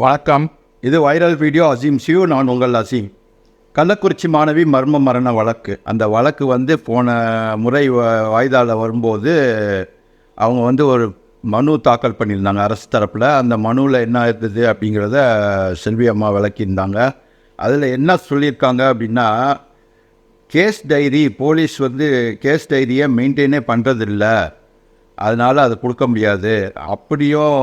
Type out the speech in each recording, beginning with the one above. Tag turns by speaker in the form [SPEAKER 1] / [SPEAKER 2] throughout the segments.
[SPEAKER 1] வணக்கம். இது viral video Azeem. See you நான் உங்கள் அசீம். கள்ளக்குறிச்சி மாணவி மர்ம மரண வழக்கு. அந்த வழக்கு வந்து போன முறை வாய்தாவில் வரும்போது அவங்க வந்து ஒரு மனு தாக்கல் பண்ணியிருந்தாங்க. அரசு தரப்பில். அந்த மனுவில் என்ன இருந்தது அப்படிங்கிறத செல்வி அம்மா விளக்கியிருந்தாங்க. அதில் என்ன சொல்லியிருக்காங்க அப்படின்னா கேஸ் டைரி போலீஸ் வந்து கேஸ் டைரியை மெயின்டைனே பண்ணுறதில்ல அதனால் அது கொடுக்க முடியாது. அப்படியும்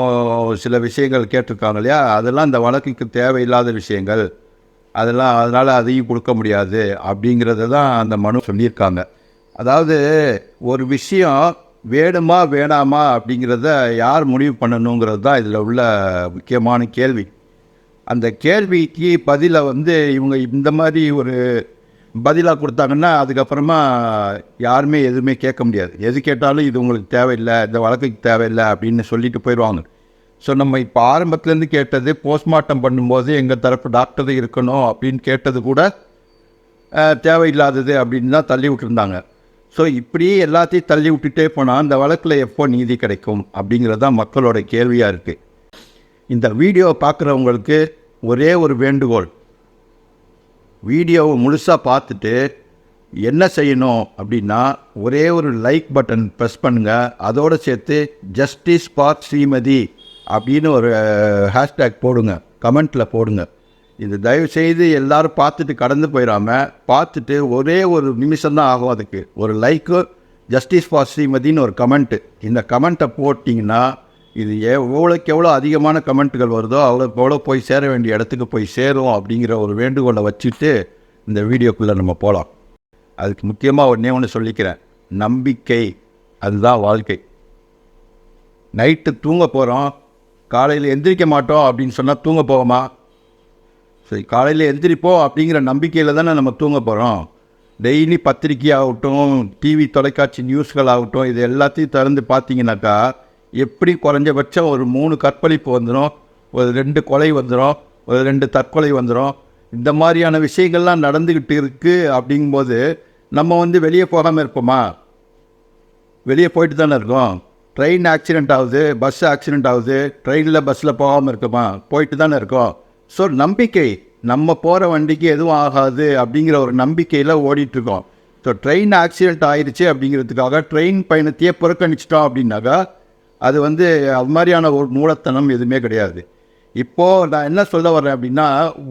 [SPEAKER 1] சில விஷயங்கள் கேட்டிருக்காங்க இல்லையா? அதெல்லாம் இந்த வழக்குக்கு தேவையில்லாத விஷயங்கள். அதெல்லாம் அதனால் அதையும் கொடுக்க முடியாது அப்படிங்கிறத தான் அந்த மனு சொல்லியிருக்காங்க. அதாவது ஒரு விஷயம் வேணுமா வேணாமா அப்படிங்கிறத யார் முடிவு பண்ணணுங்கிறது தான் இதில் உள்ள முக்கியமான கேள்வி. அந்த கேள்விக்கு பதிலை வந்து இவங்க இந்த மாதிரி ஒரு பதிலாக கொடுத்தாங்கன்னா அதுக்கப்புறமா யாருமே எதுவுமே கேட்க முடியாது. எது கேட்டாலும் இது உங்களுக்கு தேவையில்லை இந்த வழக்குக்கு தேவையில்லை அப்படின்னு சொல்லிட்டு போயிடுவாங்க. ஸோ நம்ம இப்போ ஆரம்பத்துலேருந்து கேட்டது போஸ்ட்மார்ட்டம் பண்ணும்போது எங்கள் தரப்பு டாக்டர் இருக்கணும் அப்படின்னு கேட்டது கூட தேவையில்லாதது அப்படின்னு தான் தள்ளி விட்டுருந்தாங்க. ஸோ இப்படியே எல்லாத்தையும் தள்ளி விட்டுட்டே போனால் அந்த வழக்கில் எப்போ நீதி கிடைக்கும் அப்படிங்கிறது தான் மக்களோட கேள்வியாக இருக்குது இந்த வீடியோவை பார்க்குறவங்களுக்கு ஒரே ஒரு வேண்டுகோள் வீடியோவை முழுசாக பார்த்துட்டு என்ன செய்யணும் அப்படின்னா ஒரே ஒரு லைக் பட்டன் ப்ரெஸ் பண்ணுங்கள் அதோடு சேர்த்து ஜஸ்டிஸ் ஃபார் ஸ்ரீமதி அப்படின்னு ஒரு ஹேஷ்டேக் போடுங்க. கமெண்ட்டில் போடுங்க. இது தயவு செய்து எல்லாரும் பார்த்துட்டு கடந்து போயிடாமல் பார்த்துட்டு ஒரே ஒரு நிமிஷம் தான் ஆகும் அதுக்கு. ஒரு லைக்கு ஜஸ்டிஸ் ஃபார் ஸ்ரீமதின்னு ஒரு கமெண்ட்டு இந்த கமெண்ட்டை போட்டிங்கன்னா இது எவ்வளோக்கு எவ்வளோ அதிகமான கமெண்ட்டுகள் வருதோ அவ்வளோ எவ்வளோ போய் சேர வேண்டிய இடத்துக்கு போய் சேரும் அப்படிங்கிற ஒரு வேண்டுகோளை வச்சுட்டு இந்த வீடியோக்குள்ளே நம்ம போகலாம் அதுக்கு முக்கியமாக ஒன்றே ஒன்று சொல்லிக்கிறேன். நம்பிக்கை. அதுதான் வாழ்க்கை. நைட்டு தூங்க போகிறோம் காலையில் எந்திரிக்க மாட்டோம் அப்படின்னு சொன்னால் தூங்க போவோமா? சரி காலையில் எந்திரிப்போம் அப்படிங்கிற நம்பிக்கையில் தானே நம்ம தூங்க போகிறோம் டெய்லி பத்திரிக்கை ஆகட்டும் டிவி தொலைக்காட்சி நியூஸ்கள் ஆகட்டும் இது எல்லாத்தையும் திறந்து பார்த்தீங்கன்னாக்கா எப்படி குறைஞ்சபட்சம் ஒரு மூணு கற்பழிப்பு வந்துடும் ஒரு ரெண்டு கொலை வந்துடும் ஒரு ரெண்டு தற்கொலை வந்துடும் இந்த மாதிரியான விஷயங்கள்லாம் நடந்துக்கிட்டு இருக்குது அப்படிங்கும்போது நம்ம வந்து வெளியே போகாமல் இருப்போமா? வெளியே போயிட்டு தானே இருக்கோம். ட்ரெயின் ஆக்சிடெண்ட் ஆகுது பஸ் ஆக்சிடெண்ட் ஆகுது ட்ரெயினில் பஸ்ஸில் போகாமல் இருக்குமா? போயிட்டு தானே இருக்கோம். ஸோ நம்பிக்கை நம்ம போகிற வண்டிக்கு எதுவும் ஆகாது அப்படிங்கிற ஒரு நம்பிக்கையில் ஓடிட்டுருக்கோம் ஸோ ட்ரெயின் ஆக்சிடெண்ட் ஆயிடுச்சு அப்படிங்கிறதுக்காக ட்ரெயின் பயணத்தையே புறக்கணிச்சிட்டோம் அப்படின்னாக்கா அது வந்து அது மாதிரியான ஒரு மூலத்தனம் எதுவுமே கிடையாது. இப்போது நான் என்ன சொல்ல வரேன் அப்படின்னா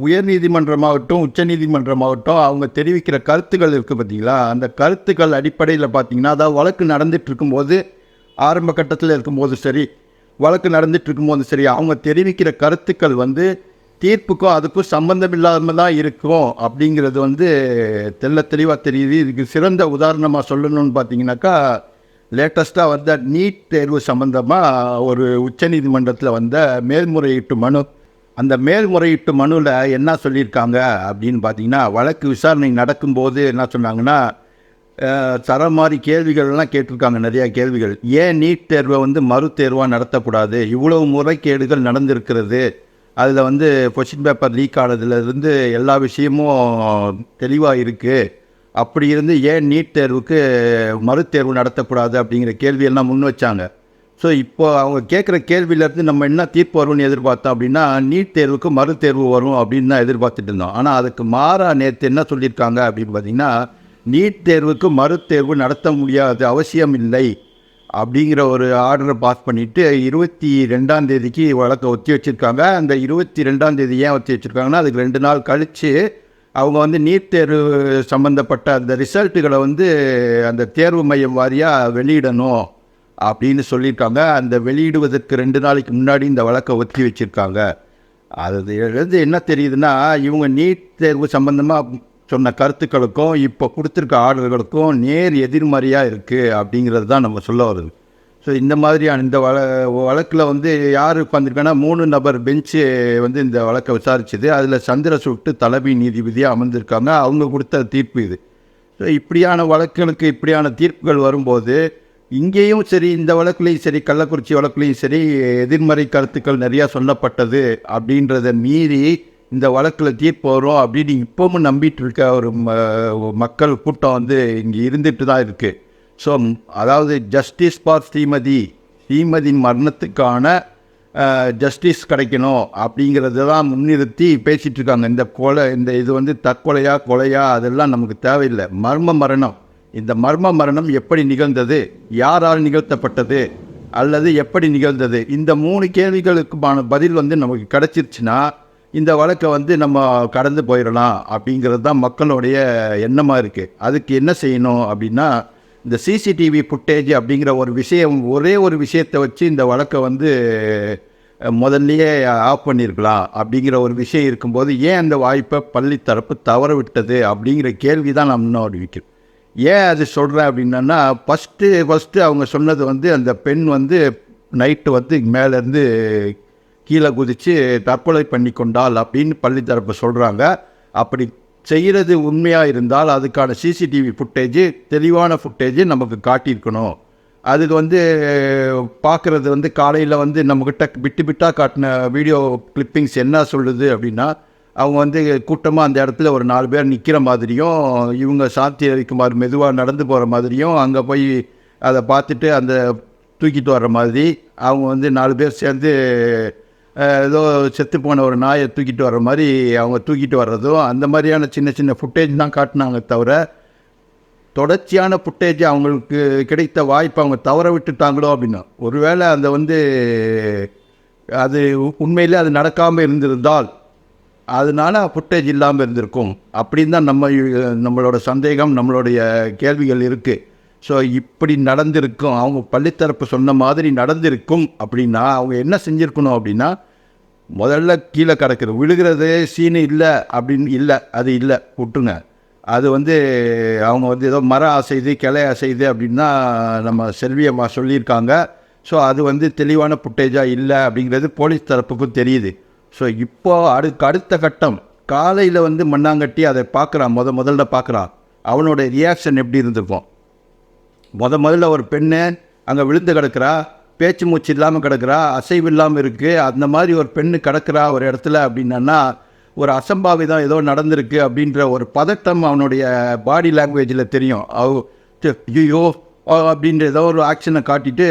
[SPEAKER 1] உயர்நீதிமன்றமாகட்டும் உச்சநீதிமன்றமாகட்டும் அவங்க தெரிவிக்கிற கருத்துக்கள் இருக்குது பார்த்தீங்களா? அந்த கருத்துக்கள் அடிப்படையில் பார்த்தீங்கன்னா அதாவது வழக்கு நடந்துட்டு இருக்கும்போது ஆரம்ப கட்டத்தில் இருக்கும்போது சரி வழக்கு நடந்துட்டு இருக்கும்போது சரி அவங்க தெரிவிக்கிற கருத்துக்கள் வந்து தீர்ப்புக்கும் அதுக்கும் சம்பந்தம் இல்லாமல் தான் இருக்கும் அப்படிங்கிறது வந்து தெள்ள தெளிவாக தெரியுது. இதுக்கு சிறந்த உதாரணமாக சொல்லணும்னு பார்த்தீங்கன்னாக்கா லேட்டஸ்ட்டாக வந்த நீட் தேர்வு சம்மந்தமாக ஒரு உச்சநீதிமன்றத்தில் வந்த மேல்முறையீட்டு மனு. அந்த மேல்முறையீட்டு மனுவில் என்ன சொல்லியிருக்காங்க அப்படின்னு பார்த்தீங்கன்னா வழக்கு விசாரணை நடக்கும்போது என்ன சொன்னாங்கன்னா தர மாதிரி கேள்விகள்லாம் கேட்டிருக்காங்க நிறையா கேள்விகள். ஏன் நீட் தேர்வை வந்து மறு தேர்வாக நடத்தக்கூடாது? இவ்வளவு முறைகேடுகள் நடந்திருக்கிறது. அதில் வந்து கொஷின் பேப்பர் லீக் ஆனதுலேருந்து எல்லா விஷயமும் தெளிவாக இருக்குது அப்படி இருந்து ஏன் நீட் தேர்வுக்கு மறுதேர்வு நடத்தக்கூடாது அப்படிங்கிற கேள்வியெல்லாம் முன் வச்சாங்க. ஸோ இப்போ அவங்க கேட்குற கேள்வியிலேருந்து நம்ம என்ன தீர்ப்பு வரும்னு எதிர்பார்த்தோம் அப்படின்னா நீட் தேர்வுக்கு மறுதேர்வு வரும் அப்படின்னு தான் எதிர்பார்த்துட்டு இருந்தோம். ஆனால் அதுக்கு மாறா நேற்று என்ன சொல்லியிருக்காங்க அப்படின்னு பார்த்தீங்கன்னா நீட் தேர்வுக்கு மறுதேர்வு நடத்த முடியாது அவசியம் இல்லை அப்படிங்கிற ஒரு ஆர்டரை பாஸ் பண்ணிவிட்டு இருபத்தி ரெண்டாம் தேதிக்கு வழக்கை ஒத்தி வச்சுருக்காங்க. அந்த இருபத்தி ரெண்டாம் தேதி ஏன் ஒத்தி வச்சுருக்காங்கன்னா அதுக்கு ரெண்டு நாள் கழித்து அவங்க வந்து நீட் தேர்வு சம்மந்தப்பட்ட அந்த ரிசல்ட்டுகளை வந்து அந்த தேர்வு மையம் வாரியாக வெளியிடணும் அப்படின்னு சொல்லியிருக்காங்க. அந்த வெளியிடுவதற்கு ரெண்டு நாளைக்கு முன்னாடி இந்த வழக்கை ஒத்தி வச்சுருக்காங்க. அதுலேருந்து என்ன தெரியுதுன்னா இவங்க நீட் தேர்வு சம்மந்தமாக சொன்ன கருத்துக்களுக்கும் இப்போ கொடுத்துருக்க ஆர்டர்களுக்கும் நேர் எதிர்மறையாக இருக்குது அப்படிங்கிறது தான் நம்ம சொல்ல வருது ஸோ இந்த மாதிரியான இந்த வழ வழக்கில் வந்து யார் உட்காந்துருக்காங்கன்னா மூணு நபர் பெஞ்சு வந்து இந்த வழக்கை விசாரிச்சுது. அதில் சந்திரசூட்டு தலைமை நீதிபதியாக அமர்ந்திருக்காங்க. அவங்க கொடுத்த தீர்ப்பு இது. ஸோ இப்படியான வழக்குகளுக்கு இப்படியான தீர்ப்புகள் வரும்போது இங்கேயும் சரி இந்த வழக்குலேயும் சரி கள்ளக்குறிச்சி வழக்குலேயும் சரி எதிர்மறை கருத்துக்கள் நிறையா சொல்லப்பட்டது அப்படின்றத மீறி இந்த வழக்கில் தீர்ப்பு வரும் அப்படின்னு இப்பவும் நம்பிட்டு இருக்க ஒரு மக்கள் கூட்டம் வந்து இங்கே இருந்துட்டு தான் இருக்குது ஸோ அதாவது ஜஸ்டிஸ் ஃபார் ஸ்ரீமதி ஸ்ரீமதியின் மரணத்துக்கான ஜஸ்டிஸ் கிடைக்கணும் அப்படிங்கிறத தான் முன்னிறுத்தி பேசிகிட்டு இருக்காங்க. இந்த கொலை இந்த இது வந்து தற்கொலையா கொலையா அதெல்லாம் நமக்கு தேவையில்லை. மர்ம மரணம். இந்த மர்ம மரணம் எப்படி நிகழ்ந்தது? யாரால் நிகழ்த்தப்பட்டது? அல்லது எப்படி நிகழ்ந்தது? இந்த மூணு கேள்விகளுக்குமான பதில் வந்து நமக்கு கிடச்சிருச்சுன்னா இந்த வழக்கை வந்து நம்ம கடந்து போயிடலாம் அப்படிங்கிறது தான் மக்களுடைய எண்ணமாக இருக்குது அதுக்கு என்ன செய்யணும் அப்படின்னா இந்த சிசிடிவி ஃபுட்டேஜ் அப்படிங்கிற ஒரு விஷயம் ஒரே ஒரு விஷயத்தை வச்சு இந்த வழக்கை வந்து முதல்லையே ஆஃப் பண்ணியிருக்கலாம் அப்படிங்கிற ஒரு விஷயம் இருக்கும்போது ஏன் அந்த வாய்ப்பை பள்ளி தரப்பு தவற விட்டது அப்படிங்கிற கேள்வி தான் நான் இன்னும் அறிவிக்கிறேன் ஏன் அது சொல்கிறேன் அப்படின்னா ஃபஸ்ட்டு ஃபஸ்ட்டு அவங்க சொன்னது வந்து அந்த பெண் வந்து நைட்டு வந்து மேலேருந்து கீழே குதித்து தற்கொலை பண்ணி கொண்டாள் அப்படின்னு பள்ளி தரப்பு சொல்கிறாங்க அப்படி செய்கிறது உண்மையாக இருந்தால் அதுக்கான சிசிடிவி ஃபுட்டேஜ் தெளிவான ஃபுட்டேஜ் நமக்கு காட்டியிருக்கணும். அது வந்து பார்க்குறது வந்து காலையில் வந்து நம்மக்கிட்ட விட்டு விட்டாக காட்டின வீடியோ கிளிப்பிங்ஸ் என்ன சொல்லுது அப்படின்னா அவங்க வந்து கூட்டமாக அந்த இடத்துல ஒரு நாலு பேர் நிற்கிற மாதிரியும் இவங்க சாந்தி அளிக்குமாறு மெதுவாக நடந்து போகிற மாதிரியும் அங்கே போய் அதை பார்த்துட்டு அந்த தூக்கிட்டு வர்ற மாதிரி அவங்க வந்து நாலு பேர் சேர்ந்து ஏதோ செத்து போன ஒரு நாயை தூக்கிட்டு வர மாதிரி அவங்க தூக்கிட்டு வர்றதும் அந்த மாதிரியான சின்ன சின்ன ஃபுட்டேஜ் தான் காட்டினாங்க தவிர தொடர்ச்சியான ஃபுட்டேஜ் அவங்களுக்கு கிடைத்த வாய்ப்பை அவங்க தவற விட்டுட்டாங்களோ அப்படின்னா ஒருவேளை அந்த வந்து அது உண்மையிலே அது நடக்காமல் இருந்திருந்தால் அதனால ஃபுட்டேஜ் இல்லாமல் இருந்திருக்கும். அப்படின்னு தான் நம்ம நம்மளோட சந்தேகம் நம்மளுடைய கேள்விகள் இருக்குது ஸோ இப்படி நடந்திருக்கும் அவங்க பள்ளித்தரப்பு சொன்ன மாதிரி நடந்திருக்கும் அப்படின்னா அவங்க என்ன செஞ்சுருக்கணும் அப்படின்னா முதல்ல கீழே கிடக்குது விழுகிறது சீனு இல்லை அப்படின்னு இல்லை அது இல்லை விட்டுருங்க. அது வந்து அவங்க வந்து ஏதோ மரம் அசைது கிளை அசைது அப்படின்னா நம்ம செல்வியம்மா சொல்லியிருக்காங்க. ஸோ அது வந்து தெளிவான புட்டேஜாக இல்லை அப்படிங்கிறது போலீஸ் தரப்புக்கும் தெரியுது. ஸோ இப்போது அடுக்கு அடுத்த கட்டம் காலையில் வந்து மண்ணாங்கட்டி அதை பார்க்குறான் முத முதல்ல பார்க்குறான். அவனோட ரியாக்ஷன் எப்படி இருந்திருக்கும்? முத முதல்ல ஒரு பெண்ணு அங்கே விழுந்து கிடக்குறா பேச்சு மூச்சு இல்லாமல் கிடக்குறா அசைவு இல்லாமல் இருக்குது அந்த மாதிரி ஒரு பெண்ணு கிடக்குறா ஒரு இடத்துல அப்படின்னா ஒரு அசம்பாவிதம் ஏதோ நடந்திருக்கு அப்படின்ற ஒரு பதட்டம் அவனுடைய பாடி லாங்குவேஜில் தெரியும். அவ் ஐயோ அப்படின்ற ஏதோ ஒரு ஆக்ஷனை காட்டிட்டு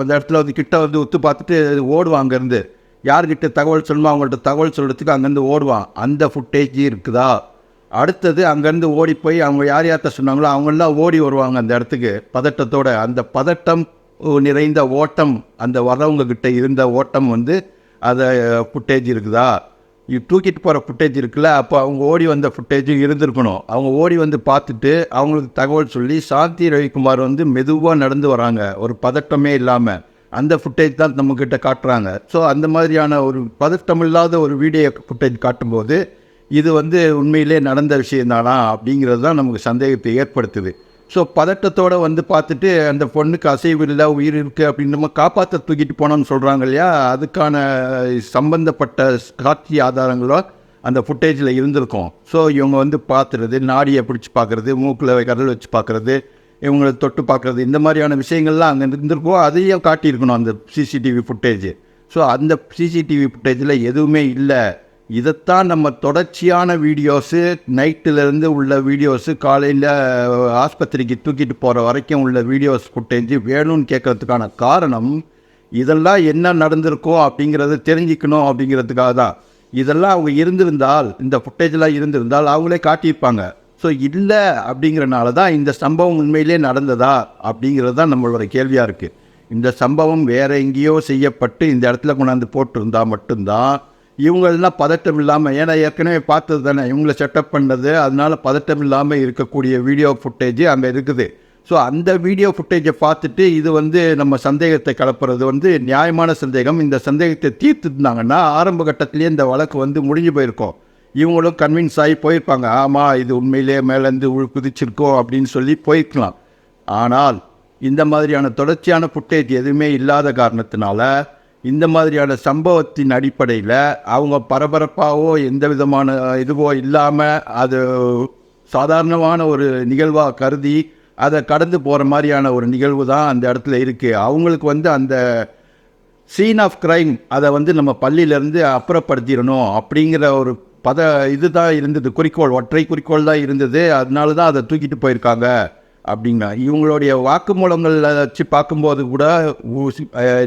[SPEAKER 1] அந்த இடத்துல வந்து கிட்ட வந்து ஒத்து பார்த்துட்டு ஓடுவான் அங்கேருந்து. யார்கிட்ட தகவல் சொல்லணுமோ அவங்கள்ட்ட தகவல் சொல்கிறதுக்கு அங்கேருந்து ஓடுவான். அந்த ஃபுட்டேஜ் இருக்குதா? அடுத்தது அங்கேருந்து ஓடி போய் அவங்க யார் யார்கிட்ட சொன்னாங்களோ அவங்கெல்லாம் ஓடி வருவாங்க அந்த இடத்துக்கு. பதட்டத்தோட அந்த பதட்டம் நிறைந்த ஓட்டம் அந்த வர்றவங்கக்கிட்ட இருந்த ஓட்டம் வந்து அதை ஃபுட்டேஜ் இருக்குதா? தூக்கிட்டு போகிற ஃபுட்டேஜ் இருக்குல்ல அப்போ அவங்க ஓடி வந்த ஃபுட்டேஜும் இருந்திருக்கணும். அவங்க ஓடி வந்து பார்த்துட்டு அவங்களுக்கு தகவல் சொல்லி சாந்தி ரவிக்குமார் வந்து மெதுவாக நடந்து வராங்க. ஒரு பதட்டமே இல்லாமல் அந்த ஃபுட்டேஜ் தான் நம்மக்கிட்ட காட்டுறாங்க. ஸோ அந்த மாதிரியான ஒரு பதட்டம் இல்லாத ஒரு வீடியோ ஃபுட்டேஜ் காட்டும்போது இது வந்து உண்மையிலே நடந்த விஷயந்தானா அப்படிங்கிறது தான் நமக்கு சந்தேகத்தை ஏற்படுத்துது. ஸோ பதட்டத்தோடு வந்து பார்த்துட்டு அந்த பொண்ணுக்கு அசைவு இல்லை உயிர் இருக்குது அப்படின்னு நம்ம காப்பாற்ற தூக்கிட்டு போனோம்னு சொல்கிறாங்க இல்லையா? அதுக்கான சம்பந்தப்பட்ட காட்சி ஆதாரங்களோ அந்த ஃபுட்டேஜில் இருந்திருக்கும். ஸோ இவங்க வந்து பார்த்துறது நாடியை பிடிச்சி பார்க்குறது மூக்கில் கரல் வச்சு பார்க்குறது இவங்களை தொட்டு பார்க்குறது இந்த மாதிரியான விஷயங்கள்லாம் அங்கே இருந்திருக்கோ அதையும் காட்டியிருக்கணும் அந்த சிசிடிவி ஃபுட்டேஜ் ஸோ அந்த சிசிடிவி ஃபுட்டேஜில் எதுவுமே இல்லை. இதைத்தான் நம்ம தொடர்ச்சியான வீடியோஸு நைட்டிலேருந்து உள்ள வீடியோஸு காலையில் ஆஸ்பத்திரிக்கு தூக்கிட்டு போகிற வரைக்கும் உள்ள வீடியோஸ் ஃபுட்டேஜ் வேணும்னு கேட்கறதுக்கான காரணம் இதெல்லாம் என்ன நடந்திருக்கோ அப்படிங்கிறத தெரிஞ்சுக்கணும் அப்படிங்கிறதுக்காக தான். இதெல்லாம் அவங்க இருந்திருந்தால் இந்த ஃபுட்டேஜெலாம் இருந்திருந்தால் அவங்களே காட்டியிருப்பாங்க. ஸோ இல்லை அப்படிங்கிறனால தான் இந்த சம்பவம் உண்மையிலே நடந்ததா அப்படிங்கிறது தான் நம்மளோட கேள்வியாக இருக்குது இந்த சம்பவம் வேறு எங்கேயோ செய்யப்பட்டு இந்த இடத்துல கொண்டாந்து போட்டிருந்தா மட்டும்தான் இவங்களெல்லாம் பதட்டம் இல்லாமல் ஏன்னா ஏற்கனவே பார்த்தது தானே இவங்கள செட்டப் பண்ணது அதனால் பதட்டம் இல்லாமல் இருக்கக்கூடிய வீடியோ ஃபுட்டேஜ் அங்கே இருக்குது. ஸோ அந்த வீடியோ ஃபுட்டேஜை பார்த்துட்டு இது வந்து நம்ம சந்தேகத்தை கலப்புறது வந்து நியாயமான சந்தேகம். இந்த சந்தேகத்தை தீர்த்துருந்தாங்கன்னா ஆரம்ப கட்டத்திலேயே இந்த வழக்கு வந்து முடிஞ்சு போயிருக்கோம். இவங்களும் கன்வின்ஸ் ஆகி போயிருப்பாங்க. ஆமாம் இது உண்மையிலேயே மேலேருந்து உள் குதிச்சிருக்கோம் அப்படின்னு சொல்லி போயிருக்கலாம். ஆனால் இந்த மாதிரியான தொடர்ச்சியான ஃபுட்டேஜ் எதுவுமே இல்லாத காரணத்தினால இந்த மாதிரியான சம்பவத்தின் அடிப்படையில் அவங்க பரபரப்பாகவோ எந்த விதமான இதுவோ இல்லாமல் அது சாதாரணமான ஒரு நிகழ்வாக கருதி அதை கடந்து போகிற மாதிரியான ஒரு நிகழ்வு தான் அந்த இடத்துல இருக்குது அவங்களுக்கு வந்து அந்த சீன் ஆஃப் க்ரைம் அதை வந்து நம்ம பள்ளியிலேருந்து அப்புறப்படுத்திடணும் அப்படிங்கிற ஒரு பத இது தான் இருந்தது. குறிக்கோள் ஒற்றை குறிக்கோள் தான் இருந்தது. அதனால தான் அதை தூக்கிட்டு போயிருக்காங்க. அப்படிங்களா? இவங்களுடைய வாக்குமூலங்களில் வச்சு பார்க்கும்போது கூட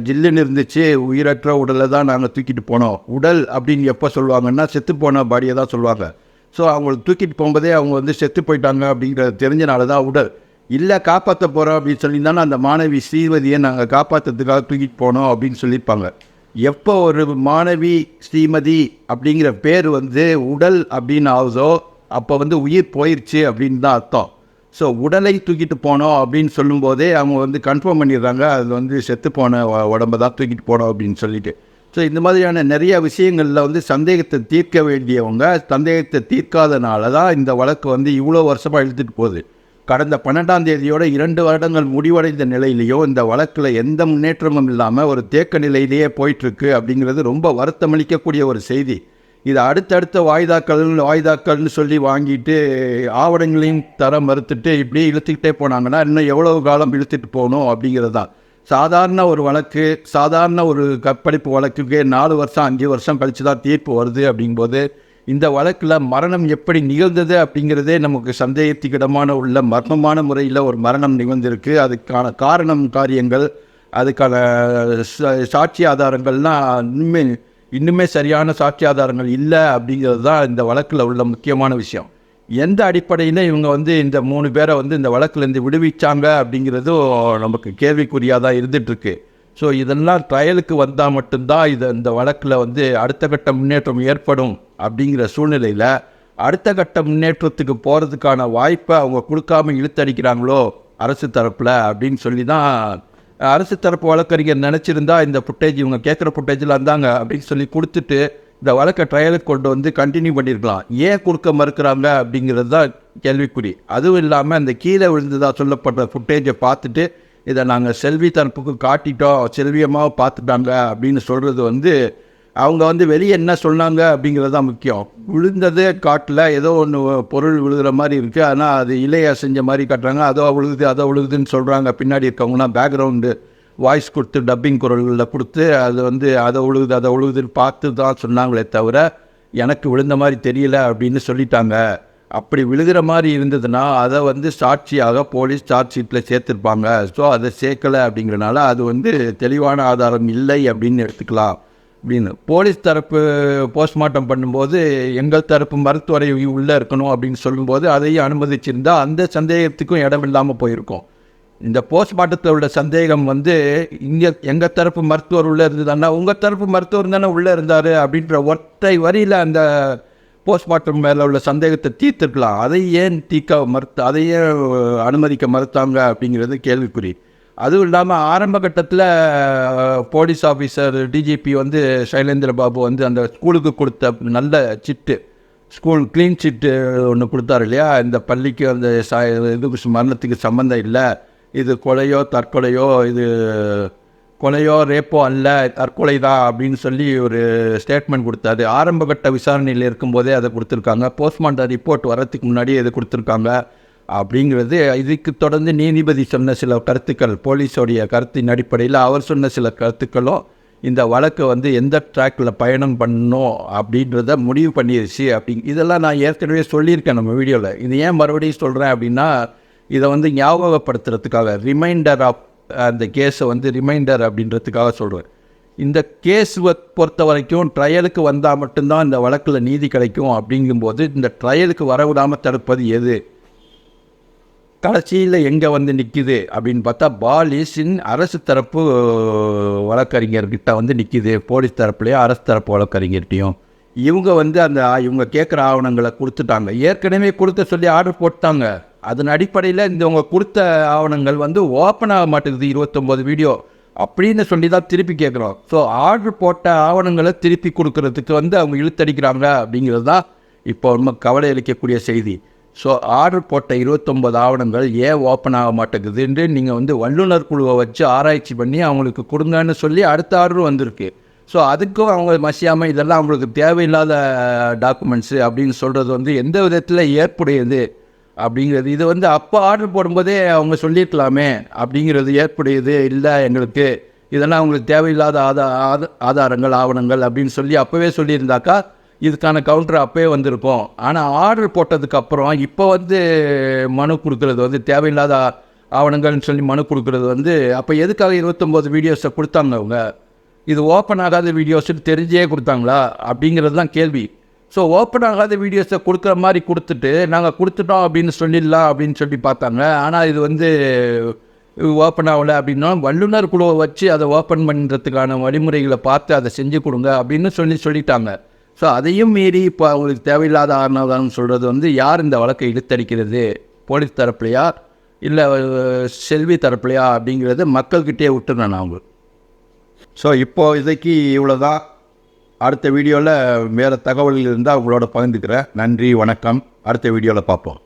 [SPEAKER 1] ஜில்லுன்னு இருந்துச்சு. உயிரற்ற உடலை தான் நாங்கள் தூக்கிட்டு போனோம். உடல் அப்படின்னு எப்போ சொல்லுவாங்கன்னா செத்து போன பாடியை தான் சொல்லுவாங்க. ஸோ அவங்களை தூக்கிட்டு போகும்போதே அவங்க வந்து செத்து போயிட்டாங்க அப்படிங்கிறது தெரிஞ்சனால தான் உடல். இல்லை காப்பாற்ற போகிறோம் அப்படின்னு சொல்லி தானே அந்த மாணவி ஸ்ரீமதியை நாங்கள் காப்பாற்றுறதுக்காக தூக்கிட்டு போனோம் அப்படின்னு சொல்லியிருப்பாங்க. எப்போ ஒரு மாணவி ஸ்ரீமதி அப்படிங்கிற பேர் வந்து உடல் அப்படின்னு ஆகுதோ அப்போ வந்து உயிர் போயிடுச்சு அப்படின்னு தான் அர்த்தம். ஸோ உடலை தூக்கிட்டு போனோம் அப்படின்னு சொல்லும்போதே அவங்க வந்து கன்ஃபார்ம் பண்ணிடுறாங்க. அது வந்து செத்து போன உடம்பை தான் தூக்கிட்டு போனோம் அப்படின்னு சொல்லிட்டு. ஸோ இந்த மாதிரியான நிறைய விஷயங்களில் வந்து சந்தேகத்தை தீர்க்க வேண்டியவங்க சந்தேகத்தை தீர்க்காதனால தான் இந்த வழக்கு வந்து இவ்வளோ வருஷமாக இழுத்துட்டு போகுது. கடந்த பன்னெண்டாம் தேதியோட இரண்டு வருடங்கள் முடிவடைந்த நிலையிலையோ இந்த வழக்கில் எந்த முன்னேற்றமும் இல்லாமல் ஒரு தேக்க நிலையிலேயே போயிட்டுருக்கு அப்படிங்கிறது ரொம்ப வருத்தமளிக்கக்கூடிய ஒரு செய்தி. இது அடுத்தடுத்த வாய்தாக்கள் வாய்தாக்கள்னு சொல்லி வாங்கிட்டு ஆவணங்களையும் தர மறுத்துட்டு இப்படி இழுத்துக்கிட்டே போனாங்கன்னா இன்னும் எவ்வளவு காலம் இழுத்துட்டு போகணும் அப்படிங்கிறது தான். சாதாரண ஒரு வழக்கு சாதாரண ஒரு கற்பழிப்பு வழக்குக்கு நாலு வருஷம் அஞ்சு வருஷம் கழித்து தான் தீர்ப்பு வருது அப்படிங்கும்போது இந்த வழக்கில் மரணம் எப்படி நிகழ்ந்தது அப்படிங்கிறதே நமக்கு சந்தேகத்துக்கிடமான உள்ள மர்மமான முறையில் ஒரு மரணம் நிகழ்ந்திருக்கு. அதுக்கான காரணம் காரியங்கள் அதுக்கான ச- சாட்சி ஆதாரங்கள்லாம் இன்னுமே இன்னுமே சரியான சாட்சி ஆதாரங்கள் இல்லை அப்படிங்கிறது தான் இந்த வழக்கில் உள்ள முக்கியமான விஷயம். எந்த அடிப்படையில் இவங்க வந்து இந்த மூணு பேரை வந்து இந்த வழக்குலேருந்து விடுவிச்சாங்க அப்படிங்கிறதும் நமக்கு கேள்விக்குறியாக தான் இருந்துகிட்ருக்கு ஸோ இதெல்லாம் ட்ரையலுக்கு வந்தால் மட்டும்தான் இது இந்த வழக்கில் வந்து அடுத்த கட்ட முன்னேற்றம் ஏற்படும் அப்படிங்கிற சூழ்நிலையில் அடுத்த கட்ட முன்னேற்றத்துக்கு போகிறதுக்கான வாய்ப்பை அவங்க கொடுக்காம இழுத்தடிக்கிறாங்களோ அரசு தரப்பில் அப்படின்னு சொல்லி தான் அரசு தரப்பு வழக்கறிஞர் நினச்சிருந்தா இந்த ஃபுட்டேஜ் இவங்க கேட்குற ஃபுட்டேஜில் இருந்தாங்க அப்படின்னு சொல்லி கொடுத்துட்டு இந்த வழக்கை ட்ரையலுக்கு கொண்டு வந்து கண்டினியூ பண்ணியிருக்கலாம் ஏன் கொடுக்க மறுக்கிறாங்க அப்படிங்கிறது தான் கேள்விக்குறி. அதுவும் இல்லாமல் இந்த கீழே விழுந்ததாக சொல்லப்படுற ஃபுட்டேஜை பார்த்துட்டு இதை நாங்கள் செல்வி தரப்புக்கு காட்டிட்டோம் செல்வியமாக பார்த்துட்டாங்க அப்படின்னு சொல்கிறது வந்து அவங்க வந்து வெளியே என்ன சொன்னாங்க அப்படிங்கிறது தான் முக்கியம். விழுந்ததே காட்டில் ஏதோ ஒன்று பொருள் விழுகிற மாதிரி இருக்குது ஆனால் அது இலையை செஞ்ச மாதிரி காட்டுறாங்க. அதோ விழுகுது அதோ விழுகுதுன்னு சொல்கிறாங்க பின்னாடி இருக்கவங்கன்னா பேக்ரவுண்டு வாய்ஸ் கொடுத்து டப்பிங் குரல்களில் கொடுத்து அது வந்து அதை உழுகுது அதை உழுகுதுன்னு பார்த்து தான் சொன்னாங்களே தவிர எனக்கு விழுந்த மாதிரி தெரியல அப்படின்னு சொல்லிட்டாங்க. அப்படி விழுகிற மாதிரி இருந்ததுன்னா அதை வந்து சாட்சியாக போலீஸ் சார்ஜ் ஷீட்டில் சேர்த்துருப்பாங்க. ஸோ அதை சேர்க்கலை அப்படிங்கிறனால அது வந்து தெளிவான ஆதாரம் இல்லை அப்படின்னு எடுத்துக்கலாம். அப்படின்னு. போலீஸ் தரப்பு போஸ்ட்மார்ட்டம் பண்ணும்போது எங்கள் தரப்பு மருத்துவரை உள்ளே இருக்கணும் அப்படின்னு சொல்லும்போது அதையும் அனுமதிச்சிருந்தால் அந்த சந்தேகத்துக்கும் இடம் இல்லாமல் போயிருக்கோம். இந்த போஸ்ட்மார்ட்டத்தில் உள்ள சந்தேகம் வந்து இங்கே எங்கள் தரப்பு மருத்துவர் உள்ளே இருந்ததுன்னா உங்கள் தரப்பு மருத்துவர் தானே உள்ளே இருந்தார் அப்படின்ற ஒற்றை வரியில் அந்த போஸ்ட்மார்ட்டம் மேலே உள்ள சந்தேகத்தை தீர்த்துருக்கலாம். அதை ஏன் தீர்க்க மறுத்து அதை ஏன் அனுமதிக்க மறுத்தாங்க அப்படிங்கிறது கேள்விக்குறி. அதுவும் இல்லாமல் ஆரம்ப கட்டத்தில் போலீஸ் ஆஃபீஸர் டிஜிபி வந்து சைலேந்திர பாபு வந்து அந்த ஸ்கூலுக்கு கொடுத்த நல்ல சிட்டு ஸ்கூல் க்ளீன் சிட்டு ஒன்று கொடுத்தாரு இல்லையா? இந்த பள்ளிக்கு அந்த ச இதுக்கு மரணத்துக்கு சம்மந்தம் இல்லை. இது கொலையோ தற்கொலையோ இது கொலையோ ரேப்போ அல்ல தற்கொலை தான் அப்படின்னு சொல்லி ஒரு ஸ்டேட்மெண்ட் கொடுத்தாரு. ஆரம்ப கட்ட விசாரணையில் இருக்கும்போதே அதை கொடுத்துருக்காங்க. போஸ்ட்மார்ட்டம் ரிப்போர்ட் வரத்துக்கு முன்னாடியே இதை கொடுத்துருக்காங்க. அப்படிங்கிறது இதுக்கு தொடர்ந்து நீதிபதி சொன்ன சில கருத்துக்கள் போலீஸோடைய கருத்தின் அடிப்படையில் அவர் சொன்ன சில கருத்துக்களும் இந்த வழக்கை வந்து எந்த ட்ராக்கில் பயணம் பண்ணணும் அப்படின்றத முடிவு பண்ணிடுச்சு அப்படி. இதெல்லாம் நான் ஏற்கனவே சொல்லியிருக்கேன் நம்ம வீடியோவில் இது ஏன் மறுபடியும் சொல்கிறேன் அப்படின்னா இதை வந்து ஞாபகப்படுத்துறதுக்காக ரிமைண்டர் ஆஃப் அந்த கேஸை வந்து ரிமைண்டர் அப்படின்றதுக்காக சொல்கிறேன் இந்த கேஸ் பொறுத்த வரைக்கும் ட்ரையலுக்கு வந்தால் மட்டும்தான் இந்த வழக்கில் நீதி கிடைக்கும் அப்படிங்கும்போது இந்த ட்ரையலுக்கு வரவிடாமல் தடுப்பது எது? கடைசியில் எங்கே வந்து நிற்கிது அப்படின்னு பார்த்தா பாலிஸின் அரசு தரப்பு வழக்கறிஞர்கிட்ட வந்து நிற்கிது போலீஸ் தரப்புலையும் அரசு தரப்பு வழக்கறிஞர்கிட்டையும். இவங்க வந்து அந்த இவங்க கேட்குற ஆவணங்களை கொடுத்துட்டாங்க. ஏற்கனவே கொடுத்த சொல்லி ஆர்டர் போட்டாங்க. அதன் அடிப்படையில் இந்தவங்க கொடுத்த ஆவணங்கள் வந்து ஓப்பன் ஆக மாட்டேங்குது. இருபத்தொம்போது வீடியோ அப்படின்னு சொல்லி தான் திருப்பி கேட்குறோம் ஸோ ஆர்டர் போட்ட ஆவணங்களை திருப்பி கொடுக்கறதுக்கு வந்து அவங்க இழுத்தடிக்கிறாங்க அப்படிங்கிறது தான் இப்போ ரொம்ப கவலை அளிக்கக்கூடிய செய்தி. ஸோ ஆர்டர் போட்ட இருபத்தொம்பது ஆவணங்கள் ஏன் ஓப்பன் ஆக மாட்டேங்குதுன்னு நீங்கள் வந்து வல்லுநர் குழுவை வச்சு ஆராய்ச்சி பண்ணி அவங்களுக்கு கொடுங்கன்னு சொல்லி அடுத்த ஆர்டரும் வந்திருக்கு. ஸோ அதுக்கும் அவங்க மசியாமல் இதெல்லாம் அவங்களுக்கு தேவையில்லாத டாக்குமெண்ட்ஸு அப்படின்னு சொல்கிறது வந்து எந்த விதத்தில் ஏற்புடையது அப்படிங்கிறது. இது வந்து அப்போ ஆர்டர் போடும்போதே அவங்க சொல்லியிருக்கலாமே அப்படிங்கிறது ஏற்புடையது இல்லை எங்களுக்கு. இதெல்லாம் அவங்களுக்கு தேவையில்லாத ஆதா ஆதாரங்கள் ஆவணங்கள் அப்படின்னு சொல்லி அப்போவே சொல்லியிருந்தாக்கா இதுக்கான கவுண்டர் அப்போயே வந்திருக்கும். ஆனால் ஆர்டர் போட்டதுக்கப்புறம் இப்போ வந்து மனு கொடுக்குறது வந்து தேவையில்லாத ஆவணங்கள்னு சொல்லி மனு கொடுக்குறது வந்து அப்போ எதுக்காக இருபத்தொம்போது வீடியோஸை கொடுத்தாங்க அவங்க? இது ஓப்பன் ஆகாத வீடியோஸ்னு தெரிஞ்சே கொடுத்தாங்களா? அப்படிங்கிறது தான் கேள்வி. ஸோ ஓப்பன் ஆகாத வீடியோஸை கொடுக்குற மாதிரி கொடுத்துட்டு நாங்கள் கொடுத்துட்டோம் அப்படின்னு சொல்லிடலாம் அப்படின்னு சொல்லி பார்த்தாங்க. ஆனால் இது வந்து ஓப்பன் ஆகலை அப்படின்னா வல்லுநர் குழுவை வச்சு அதை ஓப்பன் பண்ணுறதுக்கான வழிமுறைகளை பார்த்து அதை செஞ்சு கொடுங்க அப்படின்னு சொல்லி சொல்லிட்டாங்க. ஸோ அதையும் மீறி இப்போ அவங்களுக்கு தேவையில்லாத ஆரணம் சொல்கிறது வந்து யார் இந்த வழக்கை இழுத்தடிக்கிறது? போலீஸ் தரப்புலையா? இல்லை செல்வி தரப்புலையா? அப்படிங்கிறது மக்கள்கிட்டே விட்டுருந்தேன் நான் அவங்களுக்கு ஸோ இப்போது இதைக்கு இவ்வளோ தான் அடுத்த வீடியோவில் வேறு தகவல்கள் இருந்தால் உங்களோட பகிர்ந்துக்கிறேன். நன்றி வணக்கம். அடுத்த வீடியோவில் பார்ப்போம்.